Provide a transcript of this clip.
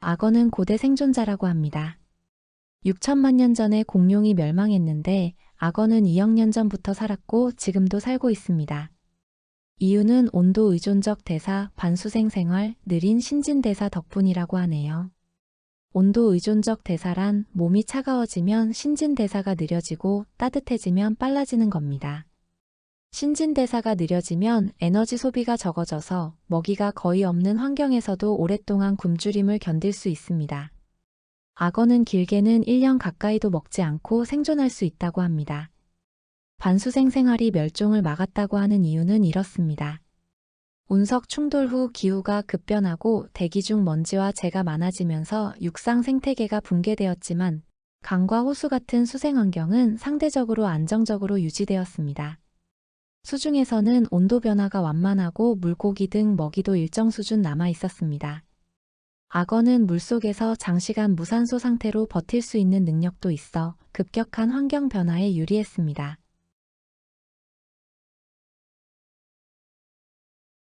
악어는 고대 생존자라고 합니다. 6천만 년 전에 공룡이 멸망했는데 악어는 2억 년 전부터 살았고 지금도 살고 있습니다. 이유는 온도 의존적 대사, 반수생 생활, 느린 신진 대사 덕분이라고 하네요. 온도 의존적 대사란 몸이 차가워지면 신진 대사가 느려지고 따뜻해지면 빨라지는 겁니다. 신진대사가 느려지면 에너지 소비가 적어져서 먹이가 거의 없는 환경에서도 오랫동안 굶주림을 견딜 수 있습니다. 악어는 길게는 1년 가까이도 먹지 않고 생존할 수 있다고 합니다. 반수생 생활이 멸종을 막았다고 하는 이유는 이렇습니다. 운석 충돌 후 기후가 급변하고 대기 중 먼지와 재가 많아지면서 육상 생태계가 붕괴되었지만 강과 호수 같은 수생 환경은 상대적으로 안정적으로 유지되었습니다. 수중에서는 온도 변화가 완만하고 물고기 등 먹이도 일정 수준 남아 있었습니다. 악어는 물속에서 장시간 무산소 상태로 버틸 수 있는 능력도 있어 급격한 환경 변화에 유리했습니다.